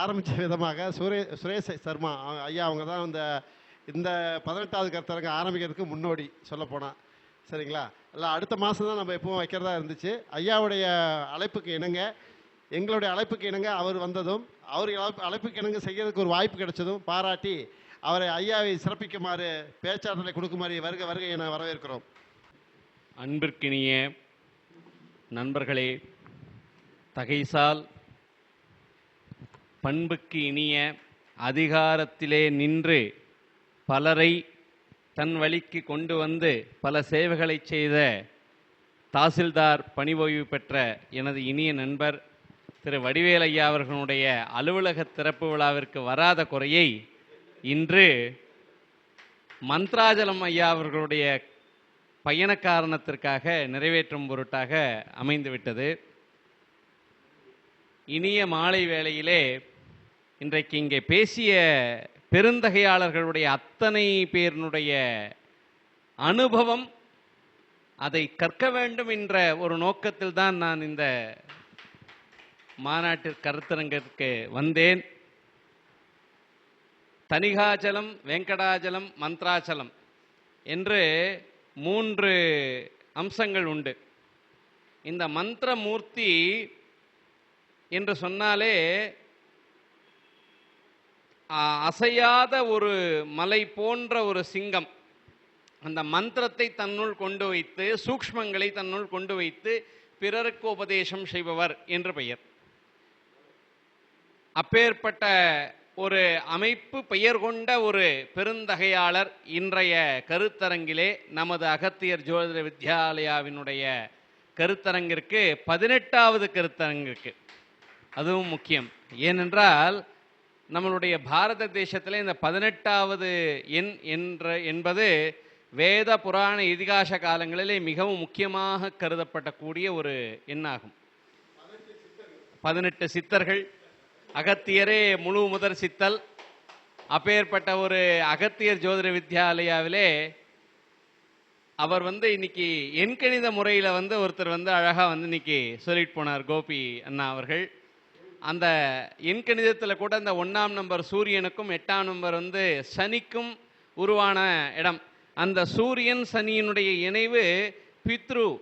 ஆரம்பித்த விதமாக சுரே சுரேஷ் சர்மா அவங்க- ஐயா அவங்க தான் இந்த இந்த பதினெட்டாவது கருத்தரங்க ஆரம்பிக்கிறதுக்கு முன்னோடி சொல்லப்போனால் சரிங்களா? இல்லை அடுத்த மாதம் தான் நம்ம எப்பவும் வைக்கிறதா இருந்துச்சு. ஐயாவுடைய அழைப்புக்கு இணங்க எங்களுடைய அழைப்புக்கு இணங்க அவர் வந்ததும் அவர் அழைப்பு- அழைப்புக்கு இணங்க செய்யறதுக்கு ஒரு வாய்ப்பு கிடைச்சதும் பாராட்டி அவரை ஐயாவை சிறப்பிக்குமாறு பேச்சாற்றலை கொடுக்குமாறு வருக வருகை என வரவேற்கிறோம். அன்பிற்கினிய நண்பர்களே தகைசால் பண்புக்கு இனிய அதிகாரத்திலே நின்று பலரை தன் வழிக்கு கொண்டு வந்து பல சேவைகளை செய்த தாசில்தார் பணி ஓய்வு பெற்ற எனது இனிய நண்பர் திரு வடிவேல் ஐயா அவர்களுடைய அலுவலக திறப்பு விழாவிற்கு வராத குறையை இன்று மந்த்ராஜலம் ஐயா அவர்களுடைய பயண காரணத்திற்காக நிறைவேற்றும் பொருட்டாக அமைந்துவிட்டது. இனிய மாலை வேளையிலே இன்றைக்கு இங்கே பேசிய பெருந்தகையாளர்களுடைய அத்தனை பேரினுடைய அனுபவம் அதை கற்க வேண்டும் என்ற ஒரு நோக்கத்தில் தான் நான் இந்த மாநாட்டிற்கு கருத்தரங்கிற்கு வந்தேன். தனிகாச்சலம் வெங்கடாச்சலம் மந்த்ராச்சலம் என்று மூன்று அம்சங்கள் உண்டு. இந்த மந்திரமூர்த்தி என்று சொன்னாலே அசையாத ஒரு மலை போன்ற ஒரு சிங்கம் அந்த மந்திரத்தை தன்னுள் கொண்டு வைத்து சூக்ஷ்மங்களை தன்னுள் கொண்டு வைத்து பிறருக்கு உபதேசம் செய்பவர் என்று பெயர். அப்பேற்பட்ட ஒரு அமைப்பு பெயர் கொண்ட ஒரு பெருந்தகையாளர் இன்றைய கருத்தரங்கிலே நமது அகத்தியர் ஜோதிட வித்யாலயாவினுடைய கருத்தரங்கிற்கு பதினெட்டாவது கருத்தரங்கிற்கு. அதுவும் முக்கியம். ஏனென்றால் நம்மளுடைய பாரத தேசத்தில் இந்த பதினெட்டாவது எண் என்ற என்பது வேத புராண இதிகாச காலங்களிலே மிகவும் முக்கியமாக கருதப்படக்கூடிய ஒரு எண்ணாகும். பதினெட்டு சித்தர்கள் அகத்தியரே முழு முதற் சித்தல் அப்பேற்பட்ட ஒரு அகத்தியர் ஜோதிட வித்யாலயாவிலே அவர் வந்து இன்னைக்கு எண்கணித முறையில் வந்து ஒருத்தர் வந்து அழகாக வந்து இன்னைக்கு சொல்லிட்டு போனார் கோபி அண்ணா அவர்கள். அந்த எண்கணிதத்தில் கூட அந்த ஒன்றாம் நம்பர் சூரியனுக்கும் எட்டாம் நம்பர் வந்து சனிக்கும் உருவான இடம். அந்த சூரியன் சனியினுடைய இணைவு பித்ரு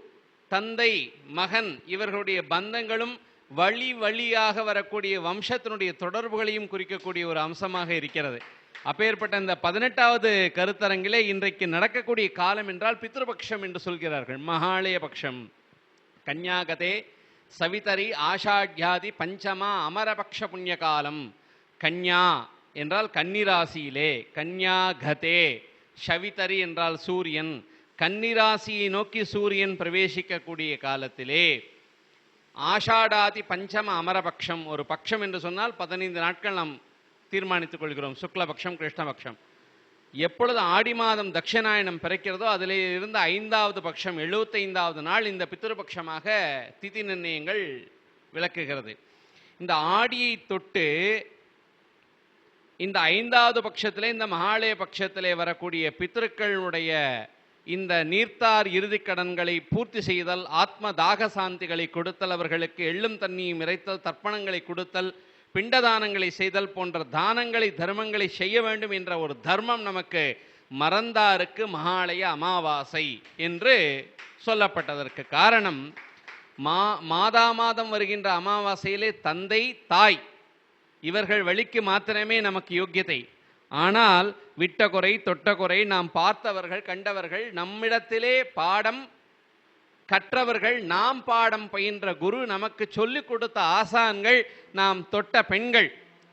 தந்தை மகன் இவர்களுடைய பந்தங்களும் வழி வழியாக வரக்கூடிய வம்சத்தினுடைய தொடர்புகளையும் குறிக்கக்கூடிய ஒரு அம்சமாக இருக்கிறது. அப்பேற்பட்ட இந்த பதினெட்டாவது கருத்தரங்கிலே இன்றைக்கு நடக்கக்கூடிய காலம் என்றால் பித்ருபக்ஷம் என்று சொல்கிறார்கள். மகாலய பட்சம் கன்யாகதே சவிதரி ஆஷாட்யாதி பஞ்சமா அமரபக்ஷ புண்ணியகாலம். கன்யா என்றால் கன்னிராசியிலே கன்யாகதே சவிதரி என்றால் சூரியன். கன்னிராசியை நோக்கி சூரியன் பிரவேசிக்கக்கூடிய காலத்திலே ஆஷாடாதி பஞ்சம அமரபக்ஷம் ஒரு பக்ஷம் என்று சொன்னால் பதினைந்து நாட்கள் நாம் தீர்மானித்துக் கொள்கிறோம். சுக்லபக்ஷம் கிருஷ்ணபக்ஷம். எப்பொழுது ஆடி மாதம் தட்சிணாயனம் பிறக்கிறதோ அதில் இருந்து ஐந்தாவது பட்சம் எழுபத்தைந்தாவது நாள் இந்த பித்ருபக்ஷமாக திதி நிர்ணயங்கள் விளக்குகிறது. இந்த ஆடியை தொட்டு இந்த ஐந்தாவது பட்சத்திலே இந்த மகாலய பட்சத்திலே வரக்கூடிய பித்திருக்களுடைய இந்த நீர்த்தார் இறுதிக் கடன்களை பூர்த்தி செய்தல் ஆத்ம தாக சாந்திகளை கொடுத்தல் அவர்களுக்கு எள்ளும் தண்ணியும் இறைத்தல் தர்ப்பணங்களை கொடுத்தல் பிண்டதானங்களை செய்தல் போன்ற தானங்களை தர்மங்களை செய்ய வேண்டும் என்ற ஒரு தர்மம் நமக்கு மறந்தாருக்கு மகாலய அமாவாசை என்று சொல்லப்பட்டதற்கு காரணம் மா மாதா மாதம் வருகின்ற அமாவாசையிலே தந்தை தாய் இவர்கள் வழிக்கு மாத்திரமே நமக்கு யோக்கியதை. ஆனால் விட்ட குறை தொட்ட குறை நாம் பார்த்தவர்கள் கண்டவர்கள் நம்மிடத்திலே பாடம் கற்றவர்கள் நாம் பாடம் பயின்ற குரு நமக்கு சொல்லிக் கொடுத்த ஆசான்கள் நாம் தொட்ட பெண்கள்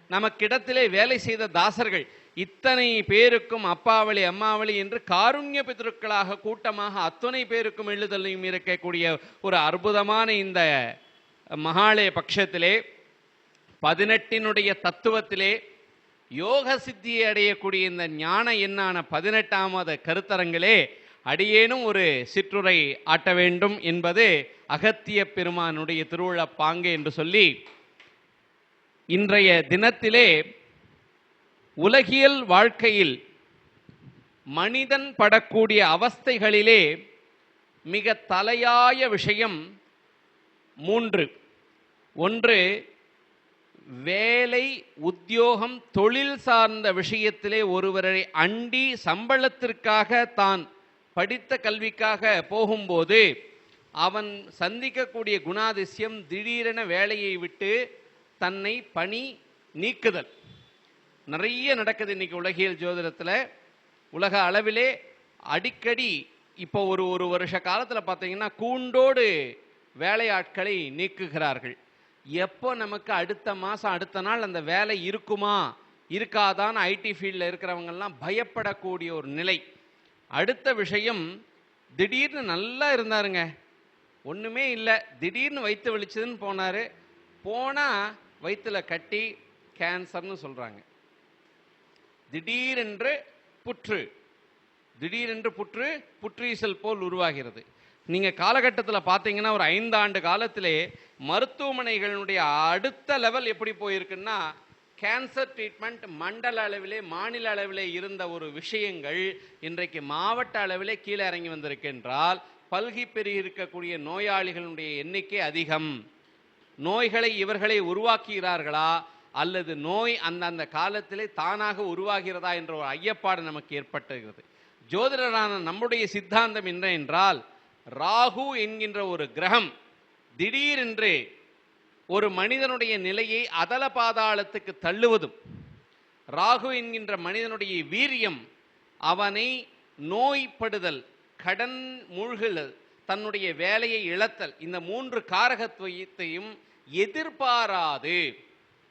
நமக்கிடத்திலே வேலை செய்த தாசர்கள் இத்தனை பேருக்கும் அப்பாவளி அம்மாவளி என்று காருண்ய பிதருக்களாக கூட்டமாக அத்தனை பேருக்கும் எழுதலையும் இருக்கக்கூடிய ஒரு அற்புதமான இந்த மகாலய பட்சத்திலே பதினெட்டினுடைய தத்துவத்திலே யோக சித்தியை அடையக்கூடிய இந்த ஞான எண்ணான பதினெட்டாமது கருத்தரங்களே அடியேனும் ஒரு சிற்றுரை ஆட்ட வேண்டும் என்பது அகத்திய பெருமானுடைய திருவிழா பாங்கு என்று சொல்லி இன்றைய தினத்திலே உலகியல் வாழ்க்கையில் மனிதன் படக்கூடிய அவஸ்தைகளிலே மிக தலையாய விஷயம் மூன்று. ஒன்று வேலை உத்தியோகம் தொழில் சார்ந்த விஷயத்திலே ஒருவரை அண்டி சம்பளத்திற்காக தான் படித்த கல்விக்காக போகும்போது அவன் சந்திக்கக்கூடிய குணாதிசயம் திடீரென வேலையை விட்டு தன்னை பணி நீக்குதல். நிறைய நடக்குது இன்னைக்கு உலகியல் ஜோதிடத்தில். உலக அளவிலே அடிக்கடி இப்போ ஒரு ஒரு வருஷ காலத்தில் பார்த்தீங்கன்னா கூண்டோடு வேலையாட்களை நீக்குகிறார்கள். எப்போ நமக்கு அடுத்த மாதம் அடுத்த நாள் அந்த வேலை இருக்குமா இருக்காதான்னு ஐடி ஃபீல்டில் இருக்கிறவங்கெல்லாம் பயப்படக்கூடிய ஒரு நிலை. அடுத்த விஷயம் திடீர்னு நல்லா இருந்தாருங்க. ஒன்றுமே இல்லை. திடீர்னு வயிற்று வலிச்சதுன்னு போனார். போனால் வயிற்றுல கட்டி கேன்சர்னு சொல்கிறாங்க திடீரென்று புற்று. திடீரென்று புற்று புற்றீசல் போல் உருவாகிறது. நீங்கள் காலகட்டத்தில் பார்த்தீங்கன்னா ஒரு ஐந்தாண்டு காலத்திலே மருத்துவமனைகளுடைய அடுத்த லெவல் எப்படி போயிருக்குன்னா கேன்சர் ட்ரீட்மெண்ட் மண்டல அளவிலே மாநில அளவிலே இருந்த ஒரு விஷயங்கள் இன்றைக்கு மாவட்ட அளவிலே கீழே இறங்கி வந்திருக்கின்றால் பல்கி பெருகி இருக்கக்கூடிய நோயாளிகளுடைய எண்ணிக்கை அதிகம். நோய்களை இவர்களை உருவாக்குகிறார்களா? அல்லது நோய் அந்தந்த காலத்திலே தானாக உருவாகிறதா என்ற ஒரு ஐயப்பாடு நமக்கு ஏற்பட்டுகிறது. ஜோதிடரான நம்முடைய சித்தாந்தம் என்ன என்றால் ராகு என்கின்ற ஒரு கிரகம் திடீரென்று ஒரு மனிதனுடைய நிலையை அதல பாதாளத்துக்கு தள்ளுவதும் ராகு என்கின்ற மனிதனுடைய வீரியம் அவனை நோய்படுதல் கடன் மூழ்குதல் தன்னுடைய வேலையை இழத்தல் இந்த மூன்று காரகத்துவத்தையும் எதிர்பாராது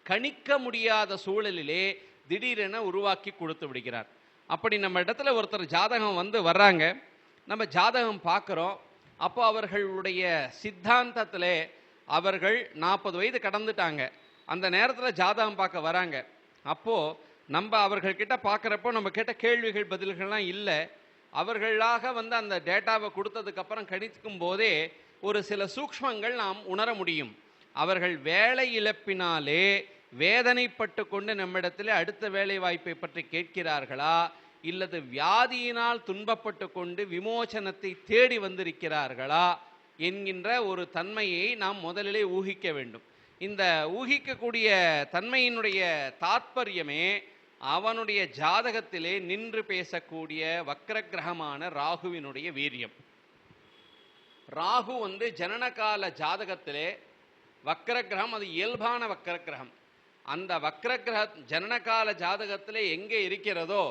கணிக்க முடியாத சூழலிலே திடீரென உருவாக்கி கொடுத்து விடுகிறார். அப்படி நம்ம இடத்துல ஒருத்தர் ஜாதகம் வந்து வர்றாங்க நம்ம ஜாதகம் பார்க்குறோம் அப்போ அவர்களுடைய சித்தாந்தத்தில் அவர்கள் நாற்பது வயது கடந்துட்டாங்க. அந்த நேரத்தில் ஜாதகம் பார்க்க வராங்க. அப்போது நம்ம அவர்கள்கிட்ட பார்க்குறப்போ நம்ம கேட்ட கேள்விகள் பதில்கள்லாம் இல்லை. அவர்களாக வந்து அந்த டேட்டாவை கொடுத்ததுக்கப்புறம் கணிக்கும் போதே ஒரு சில சூக்ஷ்மங்கள் நாம் உணர முடியும். அவர்கள் வேலை இழப்பினாலே வேதனைப்பட்டு கொண்டு நம்மிடத்தில் அடுத்த வேலை வாய்ப்பை பற்றி கேட்கிறார்களா? இல்லது வியாதியினால் துன்பப்பட்டு கொண்டு விமோசனத்தை தேடி வந்திருக்கிறார்களா? என்கின்ற ஒரு தன்மையை நாம் முதலிலே ஊகிக்க வேண்டும். இந்த ஊகிக்கக்கூடிய தன்மையினுடைய தாத்பரியமே அவனுடைய ஜாதகத்திலே நின்று பேசக்கூடிய வக்ரகிரகமான ராகுவினுடைய வீரியம். ராகு வந்து ஜனனகால ஜாதகத்திலே வக்ரகிரகம் அது இயல்பான வக்ரகிரகம். அந்த வக்ரகிரக ஜனனகால ஜாதகத்திலே எங்கே இருக்கிறதோ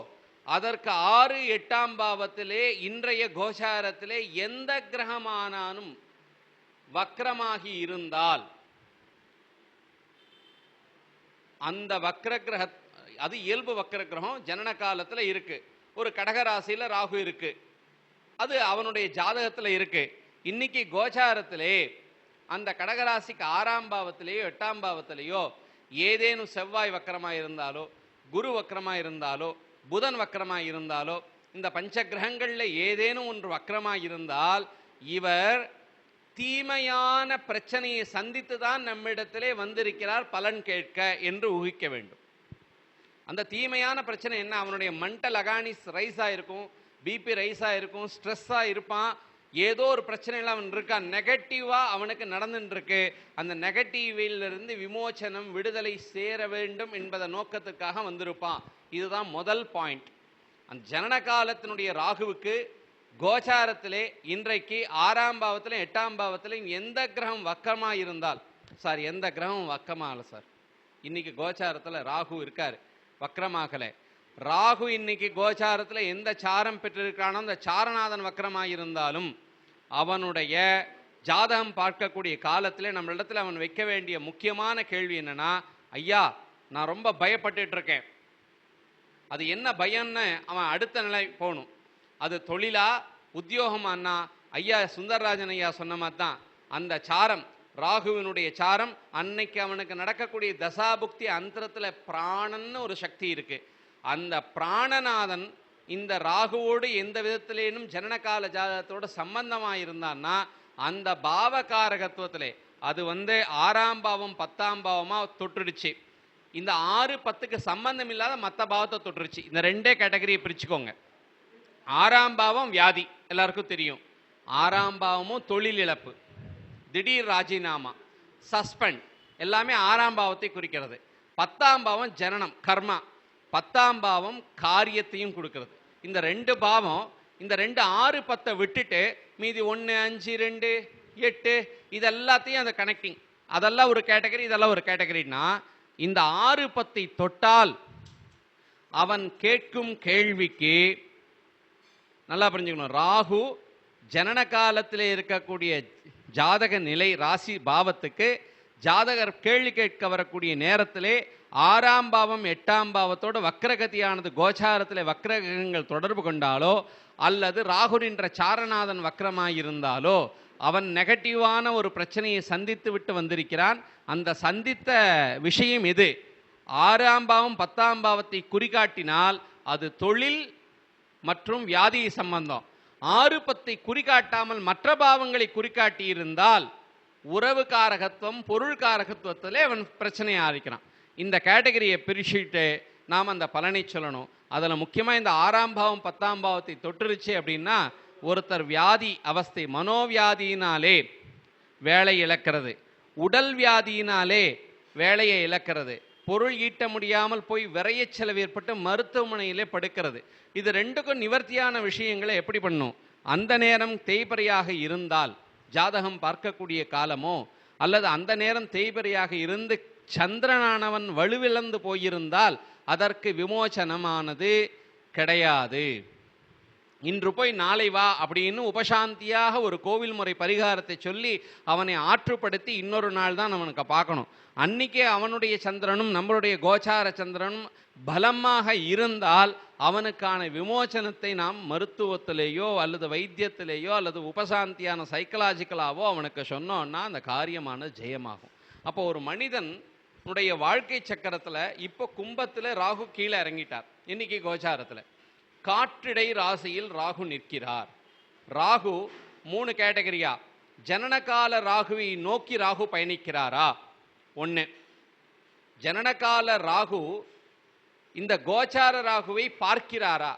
அதற்கு ஆறு எட்டாம் பாவத்திலே இன்றைய கோஷாரத்திலே எந்த கிரகமானாலும் வக்ரமாகி இருந்தால் அந்த வக்ர கிரக அது இயல்பு வக்ர கிரகம் ஜனன காலத்தில் இருக்கு. ஒரு கடகராசியில் ராகு இருக்கு. அது அவனுடைய ஜாதகத்தில் இருக்கு. இன்னைக்கு கோச்சாரத்திலே அந்த கடகராசிக்கு ஆறாம் பாவத்திலேயோ எட்டாம் பாவத்திலேயோ ஏதேனும் செவ்வாய் வக்கரமாக இருந்தாலோ குரு வக்கரமாக இருந்தாலோ புதன் வக்கரமாக இருந்தாலோ இந்த பஞ்சகிரகங்களில் ஏதேனும் ஒன்று வக்கரமாக இருந்தால் இவர் தீமையான பிரச்சனையை சந்தித்து தான் நம்மிடத்திலே வந்திருக்கிறார் பலன் கேட்க என்று ஊகிக்க வேண்டும். அந்த தீமையான பிரச்சனை என்ன? அவனுடைய மண்டல் அகானிஸ் ரைஸாக இருக்கும் பிபி ரைஸாக இருக்கும் ஸ்ட்ரெஸ்ஸாக இருப்பான் ஏதோ ஒரு பிரச்சனையில் அவன் இருக்கான். நெகட்டிவாக அவனுக்கு நடந்துட்டு இருக்கு அந்த நெகட்டிவிலிருந்து விமோச்சனம் விடுதலை சேர வேண்டும் என்பத நோக்கத்துக்காக வந்திருப்பான். இதுதான் முதல் பாயிண்ட் அந்த ஜனன காலத்தினுடைய ராகுவுக்கு கோச்சாரத்திலே இன்றைக்கு ஆறாம் பாவத்திலும் எட்டாம் பாவத்திலையும் எந்த கிரகம் வக்கமாக இருந்தால் சார் எந்த கிரகம் வக்கமாக சார் இன்றைக்கி கோச்சாரத்தில் ராகு இருக்கார். வக்கரமாகலை. ராகு இன்னைக்கு கோச்சாரத்தில் எந்த சாரம் பெற்றிருக்கானோ அந்த சாரநாதன் வக்கரமாக இருந்தாலும் அவனுடைய ஜாதகம் பார்க்கக்கூடிய காலத்தில் நம்மளிடத்தில் அவன் வைக்க வேண்டிய முக்கியமான கேள்வி என்னன்னா ஐயா நான் ரொம்ப பயப்பட்டுட்டு இருக்கேன் அது என்ன பயம்னு அவன் அடுத்த நிலை போகணும். அது தொழிலா உத்தியோகமானா? ஐயா சுந்தரராஜன் ஐயா சொன்ன மாதிரி தான் அந்த சாரம் ராகுவினுடைய சாரம் அன்னைக்கு அவனுக்கு நடக்கக்கூடிய தசாபுக்தி அந்தரத்தில் பிராணன்னு ஒரு சக்தி இருக்குது அந்த பிராணநாதன் இந்த ராகுவோடு எந்த விதத்திலேனும் ஜனனகால ஜாதகத்தோட சம்பந்தமாக இருந்தான்னா அந்த பாவகாரகத்துவத்திலே அது வந்து ஆறாம் பாவம் பத்தாம் பாவமாக தொட்டுடுச்சு இந்த ஆறு பத்துக்கு சம்பந்தம் இல்லாத மற்ற பாவத்தை தொட்டுருச்சு இந்த ரெண்டே கேட்டகரியை பிரிச்சுக்கோங்க. ஆறாம் பாவம் வியாதி எல்லாருக்கும் தெரியும். ஆறாம் பாவமும் தொழில் இழப்பு. திடீர் ராஜினாமா சஸ்பெண்ட் எல்லாமே ஆறாம் பாவத்தை குறிக்கிறது. பத்தாம் பாவம் ஜனனம் கர்மா. பத்தாம் பாவம் காரியத்தையும் கொடுக்கறது. இந்த ரெண்டு பாவம் இந்த ரெண்டு ஆறு பத்தை விட்டுட்டு மீதி ஒன்று அஞ்சு ரெண்டு எட்டு இது எல்லாத்தையும் அந்த கனெக்டிங் அதெல்லாம் ஒரு கேட்டகரி இதெல்லாம் ஒரு கேட்டகரின்னா இந்த ஆறு பத்தை தொட்டால் அவன் கேட்கும் கேள்விக்கு நல்லா புரிஞ்சுக்கணும். ராகு ஜனன காலத்தில் இருக்கக்கூடிய ஜாதக நிலை ராசி பாவத்துக்கு ஜாதகர் கேள்வி கேட்க வரக்கூடிய நேரத்திலே ஆறாம் பாவம் எட்டாம் பாவத்தோடு வக்ரகதியானது கோச்சாரத்தில் வக்ரகிரகங்கள் தொடர்பு கொண்டாலோ அல்லது ராகு என்ற சாரநாதன் வக்ரமாயிருந்தாலோ அவன் நெகட்டிவான ஒரு பிரச்சனையை சந்தித்து விட்டு வந்திருக்கிறான். அந்த சந்தித்த விஷயம் எது? ஆறாம் பாவம் பத்தாம் பாவத்தை குறிகாட்டினால் அது தொழில் மற்றும் வியாதி சம்பந்தம். ஆறு பத்தை குறிகாட்டாமல் மற்ற பாவங்களை குறிகாட்டி இருந்தால் உறவு காரகத்துவம் பொருள் காரகத்துவத்திலே அவன் பிரச்சனையை இருக்கிறான் இந்த கேட்டகரியை பிரிச்சுட்டு நாம் அந்த பலனை சொல்லணும். அதில் முக்கியமாக இந்த ஆறாம் பாவம் பத்தாம் பாவத்தை தொட்டுருச்சு அப்படின்னா ஒருத்தர் வியாதி அவஸ்தை மனோவியாதியினாலே வேலை இழக்கிறது. உடல் வியாதியினாலே வேலையை இழக்கிறது. பொருள் ஈட்ட முடியாமல் போய் விரைய செலவு ஏற்பட்டு மருத்துவமனையிலே படுக்கிறது. இது ரெண்டுக்கும் நிவர்த்தியான விஷயங்களை எப்படி பண்ணும்? அந்த நேரம் தேய்பறையாக இருந்தால் ஜாதகம் பார்க்கக்கூடிய காலமோ அல்லது அந்த நேரம் தேய்பறையாக இருந்து சந்திரனானவன் வலுவிழந்து போயிருந்தால் அதற்கு விமோசனமானது கிடையாது. இன்று போய் நாளை வா அப்படின்னு உபசாந்தியாக ஒரு கோவில் முறை பரிகாரத்தை சொல்லி அவனை ஆற்றுப்படுத்தி இன்னொரு நாள் தான் அவனுக்கு பார்க்கணும். அன்னைக்கே அவனுடைய சந்திரனும் நம்மளுடைய கோச்சார சந்திரனும் பலமாக இருந்தால் அவனுக்கான விமோசனத்தை நாம் மருத்துவத்திலேயோ அல்லது வைத்தியத்திலேயோ அல்லது உபசாந்தியான சைக்கலாஜிக்கலாவோ அவனுக்கு சொன்னோன்னா அந்த காரியமானது ஜெயமாகும். அப்போ ஒரு மனிதன் உன்னுடைய வாழ்க்கை சக்கரத்தில் இப்போ கும்பத்தில் ராகு கீழே இறங்கிட்டார். இன்னைக்கு கோச்சாரத்தில். காற்றிடை ராசியில் ராகு நிற்கிறார். ராகு மூணு கேட்டகரியா? ஜனனகால ராகுவை நோக்கி ராகு பயணிக்கிறாரா? ஒன்று ஜனனகால ராகு இந்த கோச்சார ராகுவை பார்க்கிறாரா?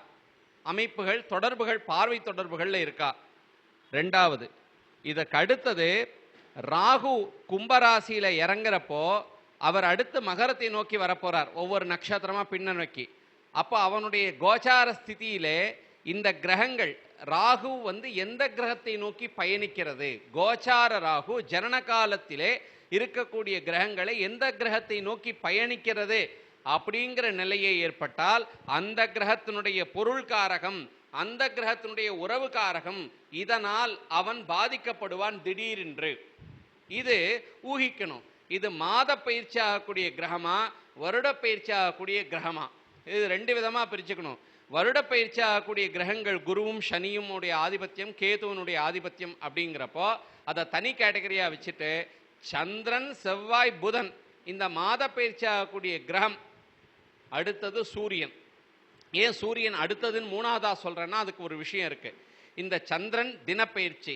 அமைப்புகள் தொடர்புகள் பார்வை தொடர்புகளில் இருக்கா? ரெண்டாவது இதற்கு அடுத்தது ராகு கும்பராசியில் இறங்குறப்போ அவர் அடுத்து மகரத்தை நோக்கி வரப்போகிறார் ஒவ்வொரு நட்சத்திரமாக பின்ன நோக்கி. அப்போ அவனுடைய கோச்சார ஸ்திதியிலே இந்த கிரகங்கள் ராகு வந்து எந்த கிரகத்தை நோக்கி பயணிக்கிறது? கோச்சார ராகு ஜனன காலத்திலே இருக்கக்கூடிய கிரகங்களை எந்த கிரகத்தை நோக்கி பயணிக்கிறது? அப்படிங்கிற நிலையை ஏற்பட்டால் அந்த கிரகத்தினுடைய பொருள் காரகம் அந்த கிரகத்தினுடைய உறவு காரகம் இதனால் அவன் பாதிக்கப்படுவான் திடீரென்று. இது ஊகிக்கணும். இது மாத பயிற்சி ஆகக்கூடிய கிரகமா வருட பயிற்சி ஆகக்கூடிய கிரகமா? இது ரெண்டு விதமா பிரிச்சுக்கணும். வருட பயிற்சி ஆகக்கூடிய கிரகங்கள் குருவும் சனியும் உடைய ஆதிபத்தியம் கேதுவனுடைய ஆதிபத்தியம் அப்படிங்கிறப்போ அதை தனி கேட்டகரியா வச்சுட்டு சந்திரன் செவ்வாய் புதன் இந்த மாத பயிற்சி ஆகக்கூடிய கிரகம் அடுத்தது சூரியன். ஏன் சூரியன் அடுத்ததுன்னு மூணாவதா சொல்றேன்னா அதுக்கு ஒரு விஷயம் இருக்கு. இந்த சந்திரன் தினப்பயிற்சி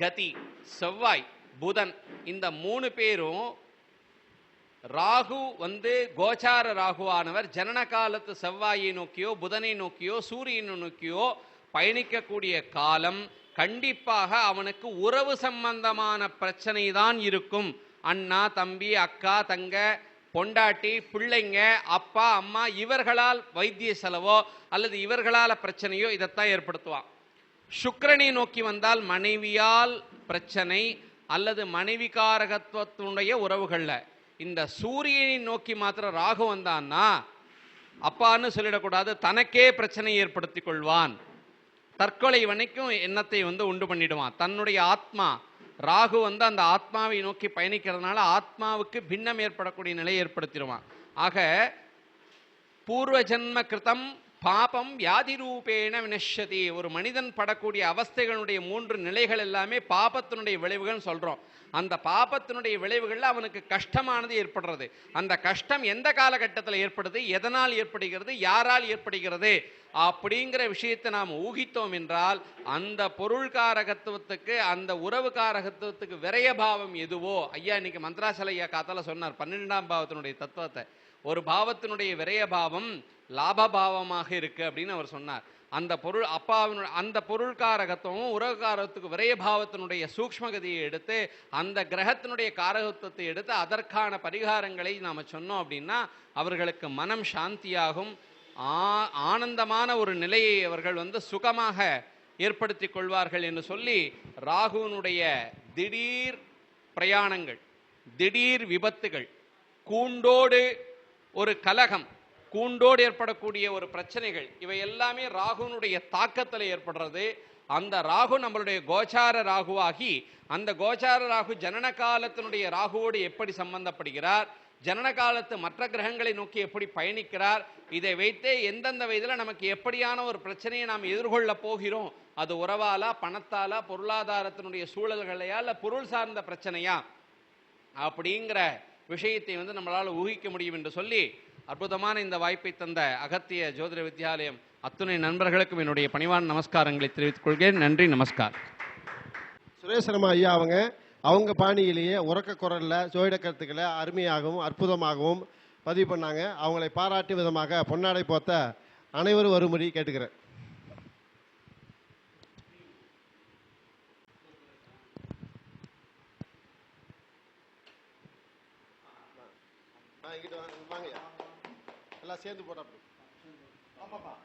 கதி செவ்வாய் புதன் இந்த மூணு பேரும் ராகு வந்து கோச்சார ராகுவானவர். ஜனன காலத்து செவ்வாயை நோக்கியோ புதனை நோக்கியோ சூரியனை நோக்கியோ பயணிக்கக்கூடிய காலம் கண்டிப்பாக அவனுக்கு உறவு சம்பந்தமான பிரச்சனை தான் இருக்கும். அண்ணா தம்பி அக்கா தங்க பொண்டாட்டி பிள்ளைங்க அப்பா அம்மா இவர்களால் வைத்திய செலவோ அல்லது இவர்களால் பிரச்சனையோ இதைத்தான் ஏற்படுத்துவான். சுக்கரனை நோக்கி வந்தால் மனைவியால் பிரச்சனை அல்லது மனைவி காரகத்துவத்தினுடைய உறவுகளில் இந்த சூரியனை நோக்கி மாத்திரம் ராகு வந்தான்னா அப்பான்னு சொல்லிடக்கூடாது தனக்கே பிரச்சனை ஏற்படுத்தி கொள்வான். தற்கொலை வனைக்கும் எண்ணத்தை வந்து உண்டு பண்ணிடுவான். தன்னுடைய ஆத்மா ராகு வந்து அந்த ஆத்மாவை நோக்கி பயணிக்கிறதுனால ஆத்மாவுக்கு பின்னம் ஏற்படக்கூடிய நிலையை ஏற்படுத்திடுவான். ஆக பூர்வ ஜென்ம கிருதம் பாபம் வியாதி ரூபேன வினஷதி ஒரு மனிதன் படக்கூடிய அவஸ்தைகளுடைய மூன்று நிலைகள் எல்லாமே பாபத்தினுடைய விளைவுகள்னு சொல்கிறோம் அந்த பாபத்தினுடைய விளைவுகளில் அவனுக்கு கஷ்டமானது ஏற்படுறது. அந்த கஷ்டம் எந்த காலகட்டத்தில் ஏற்படுது? எதனால் ஏற்படுகிறது? யாரால் ஏற்படுகிறது? அப்படிங்கிற விஷயத்தை நாம் ஊகித்தோம் என்றால் அந்த பொருள்காரகத்துவத்துக்கு அந்த உறவு காரகத்துவத்துக்கு விரய பாவம் எதுவோ? ஐயா இன்னைக்கு மந்த்ராசல ஐயா காத்தால சொன்னார் பன்னிரெண்டாம் பாவத்தினுடைய தத்துவத்தை. ஒரு பாவத்தினுடைய விரய லாபபாவமாக லாப பாவமாக இருக்கு அப்படின்னு அவர் சொன்னார். அந்த பொருள் அப்பாவினுடைய அந்த பொருள்காரகத்துவமும் உறவுகாரகத்துக்கு விரயபாவத்தினுடைய சூக்மகதியை எடுத்து அந்த கிரகத்தினுடைய காரகத்துவத்தை எடுத்து அதற்கான பரிகாரங்களை நாம் சொன்னோம் அப்படின்னா அவர்களுக்கு மனம் சாந்தியாகும். ஆ- ஆனந்தமான ஒரு நிலையை அவர்கள் வந்து சுகமாக ஏற்படுத்தி கொள்வார்கள் என்று சொல்லி ராகுனுடைய திடீர் பிரயாணங்கள் திடீர் விபத்துகள் கூண்டோடு ஒரு கலகம் கூண்டோடு ஏற்படக்கூடிய ஒரு பிரச்சனைகள் இவை எல்லாமே ராகுனுடைய தாக்கத்தில் ஏற்படுறது. அந்த ராகு நம்மளுடைய கோச்சார ராகுவாகி அந்த கோச்சார ராகு ஜனன காலத்தினுடைய ராகுவோடு எப்படி சம்பந்தப்படுகிறார்? ஜனன காலத்து மற்ற கிரகங்களை நோக்கி எப்படி பயணிக்கிறார்? இதை வைத்தே எந்தெந்த வயதில் நமக்கு எப்படியான ஒரு பிரச்சனையை நாம் எதிர்கொள்ள போகிறோம்? அது உறவாலா பணத்தாலா பொருளாதாரத்தினுடைய சூழல்களையா இல்லை பொருள் சார்ந்த பிரச்சனையா? அப்படிங்கிற விஷயத்தை வந்து நம்மளால் ஊகிக்க முடியும் என்று சொல்லி அற்புதமான இந்த வாய்ப்பை தந்த அகத்திய ஜோதிட வித்யாலயம் அத்துணை நண்பர்களுக்கும் என்னுடைய பணிவான நமஸ்காரங்களை தெரிவித்துக் கொள்கிறேன். நன்றி நமஸ்கார். சுரேசரமா ஐயா அவங்க அவங்க பாணியிலேயே உறக்க குரல்ல ஜோதிட கருத்துக்களை அருமையாகவும் அற்புதமாகவும் பதிவு பண்ணாங்க. அவங்களை பாராட்டும் விதமாக பொன்னாடை போத்த அனைவரும் வரும்படி கேட்டுக்கிறேன். வாங்க வாங்கய்யா எல்லாம் சேர்ந்து போட்டா ஆமாப்பா வாங்க வாங்க